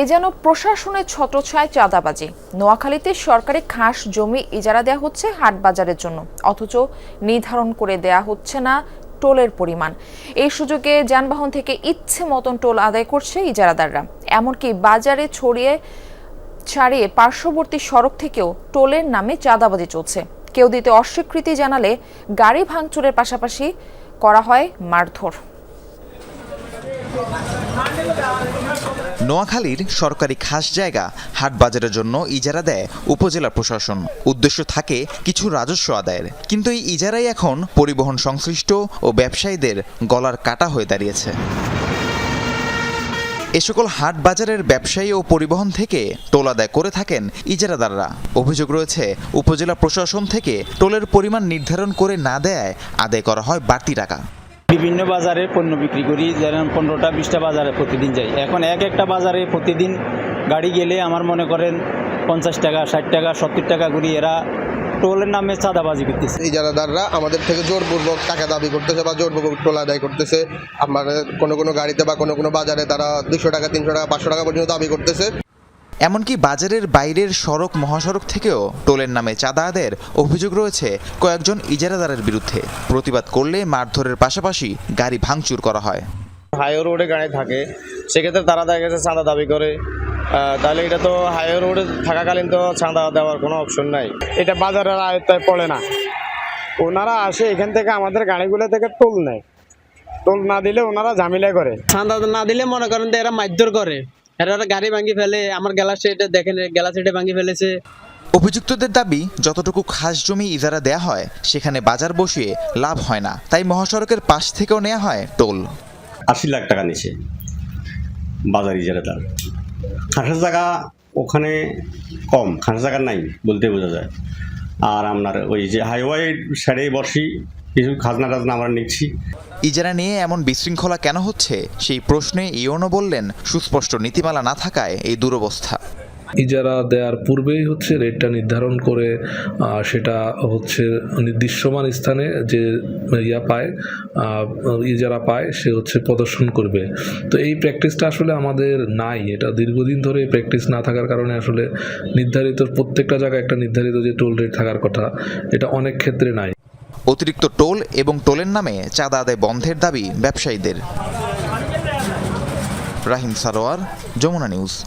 এ যেন প্রশাসনের ছত্রছায় চাঁদাবাজি। নোয়াখালীতে সরকারি খাস জমি ইজারা দেওয়া হচ্ছে হাট বাজারের জন্য। অথচ নির্ধারণ করে দেয়া হচ্ছে না টোলের পরিমাণ। এই সুযোগে যানবাহন থেকে ইচ্ছে মতন টোল আদায় করছে ইজারাদাররা। এমনকি বাজারে ছড়িয়ে ছাড়িয়ে পার্শ্ববর্তী সড়ক থেকেও টোলের নামে চাঁদাবাজি চলছে। কেউ দিতে অস্বীকৃতি জানালে গাড়ি ভাঙচুরের পাশাপাশি করা হয় মারধর। নোয়াখালীর সরকারি খাস জায়গা হাট বাজারের জন্য ইজারা দেয় উপজেলা প্রশাসন। উদ্দেশ্য থাকে কিছু রাজস্ব আদায়ের। কিন্তু এই ইজারাই এখন পরিবহন সংশ্লিষ্ট ও ব্যবসায়ীদের গলার কাটা হয়ে দাঁড়িয়েছে। এ সকল হাট বাজারের ব্যবসায়ী ও পরিবহন থেকে টোল আদায় করে থাকেন ইজারাদাররা। অভিযোগ রয়েছে, উপজেলা প্রশাসন থেকে টোলের পরিমাণ নির্ধারণ করে না দেয়, আদায় করা হয় বাড়তি টাকা। বিভিন্ন বাজারে পণ্য বিক্রি করি, যেমন পনেরোটা, বিশটা বাজারে প্রতিদিন যাই। এখন এক একটা বাজারে প্রতিদিন গাড়ি গেলে আমার মনে করেন পঞ্চাশ টাকা, ষাট টাকা, সত্তর টাকা করি। এরা টোলের নামে চাঁদাবাজি করতেছে। এই ইজারাদাররা আমাদের থেকে জোরপূর্বক টাকা দাবি করতেছে বা জোরপূর্বক টোল আদায় করতেছে আমাদের কোনো কোনো গাড়িতে বা কোনো কোনো বাজারে তারা দুশো টাকা, তিনশো টাকা, পাঁচশো টাকা পর্যন্ত দাবি করতেছে। এমনকি বাজারের বাইরের সড়ক মহাসড়ক থেকেও টোলের নামে চাঁদা আদায়ের অভিযোগ রয়েছে কয়েকজন ইজারাদারের বিরুদ্ধে। প্রতিবাদ করলে মারধরের পাশাপাশি গাড়ি ভাঙচুর করা হয়। হাইওয়ে রোডে গাড়ি থাকে সেক্ষেত্রে তারা দেখা গেছে চাঁদা দাবি করে। তাহলে এটা তো হাইওয়ে রোডে থাকাকালীন তো চাঁদা দেওয়ার কোনো অপশন নাই। এটা বাজারের আয়ত্তায় পড়ে না। ওনারা আসে এখান থেকে আমাদের গাড়িগুলো থেকে টোল নেয়। টোল না দিলে ওনারা ঝামেলা করে। চাঁদা না দিলে মনে করেন যে এরা মারধর করে। এরা গাড়ি ভাঙি ফেলে আমার গ্যালাস এটা দেখেন গ্যালাস এটা ভাঙি ফেলেছে। অভিযুক্তদের দাবি যতটুকু খাস জমি ইজারা দেয়া হয় সেখানে বাজার বসিয়ে লাভ হয় না। তাই মহাসড়কের পাশ থেকেও নেওয়া হয় টোল। আশি লাখ টাকা নিছে বাজার ইজারাদার খাসের জায়গা ওখানে কম খাসের জায়গা নাই বলতে বোঝা যায়। আর আপনার ওই যে হাইওয়ে সাইডে বসি কিছু খাজনা টাজনা আমরা নিচ্ছি। ইজারা নিয়ে এমন বিশৃঙ্খলা কেন হচ্ছে? সেই প্রশ্নে ইওনো বললেন সুস্পষ্ট নীতিমালা না থাকায় এই দুরবস্থা। ইজারা দেওয়ার পূর্বেই হচ্ছে রেটটা নির্ধারণ করে সেটা হচ্ছে নির্দিষ্টমান স্থানে যে ইয়া পায় ইজারা পায় সে হচ্ছে প্রদর্শন করবে। তো এই প্র্যাকটিসটা আসলে আমাদের নাই। এটা দীর্ঘদিন ধরে এই প্র্যাকটিস না থাকার কারণে আসলে নির্ধারিত প্রত্যেকটা জায়গায় একটা নির্ধারিত যে টোল রেট থাকার কথা এটা অনেক ক্ষেত্রে নাই। অতিরিক্ত টোল এবং টোলের নামে চাঁদা আদায় বন্ধের দাবি ব্যবসায়ীদের। রাহিম সারোয়ার যমুনা নিউজ।